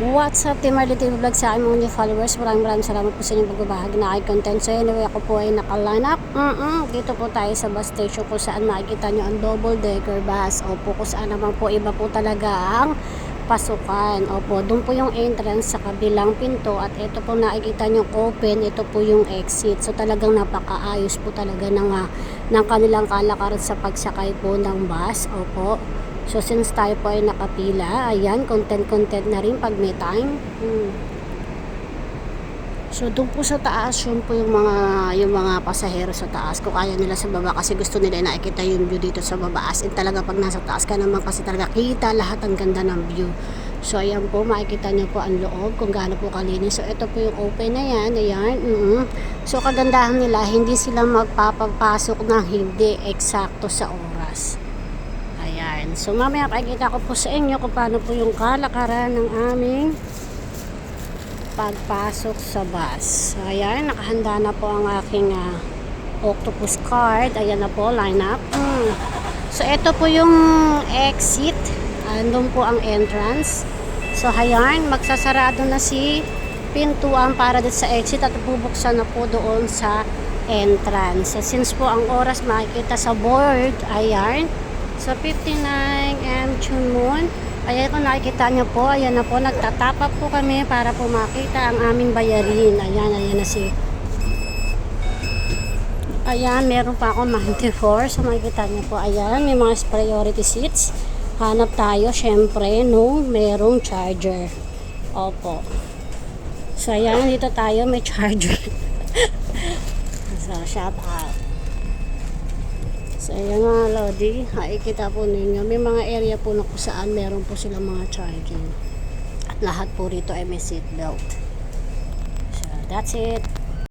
What's up, Team TV Vlog sa aming mga followers. Maraming maraming salamat po sa inyong pagbabahagi na aking content. So anyway, ako po ay nakaline up. Mm-mm, dito po tayo sa bus station kung saan makikita nyo ang double decker bus. Opo, kung saan naman po iba po talaga ang pasukan. Opo, doon po yung entrance sa kabilang pinto at ito po nakikita nyo open, ito po yung exit. So talagang napakaayos po talaga ng, ah, ng kanilang kalakaran sa pagsakay po ng bus. Opo. So since tayo po ay nakapila, ayan, content-content na rin pag may time. Hmm. So doon po sa taas, yun po yung mga yung mga pasahero sa taas. Kung kaya nila sa baba kasi gusto nila na nakikita yung view dito sa baba. As in talaga pag nasa taas ka naman kasi talaga kita lahat ang ganda ng view. So ayan po, makikita niyo po ang loob kung gaano po kalinis. So ito po yung open na yan, ayan. mm So kagandahan nila, hindi sila magpapapasok ng hindi eksakto sa oras. Ayan. So mamaya pakikita ko po sa inyo kung paano po yung kalakaran ng aming pagpasok sa bus. Ayan, nakahanda na po ang aking ah, octopus card. Ayan na po, line up. Mm. So, ito po yung exit. Andun po ang entrance. So, ayan, magsasarado na si pintuan para sa exit at bubuksan na po doon sa entrance. Since po ang oras makikita sa board, ayan, So, 59 and Chunmun. Ayan kung nakikita nyo po, ayan na po, nagtatapa po kami para po makita ang aming bayarin. Ayan, ayan na si... Ayan, meron pa ako 94. So, makikita nyo po, ayan, may mga priority seats. Hanap tayo, syempre, no, merong charger. Opo. So, ayan, dito tayo, may charger. so, shout out. Ayan mga Lodi, nakikita po ninyo. May mga area po na kung saan meron po silang mga charging. At lahat po rito ay may seatbelt. So, that's it.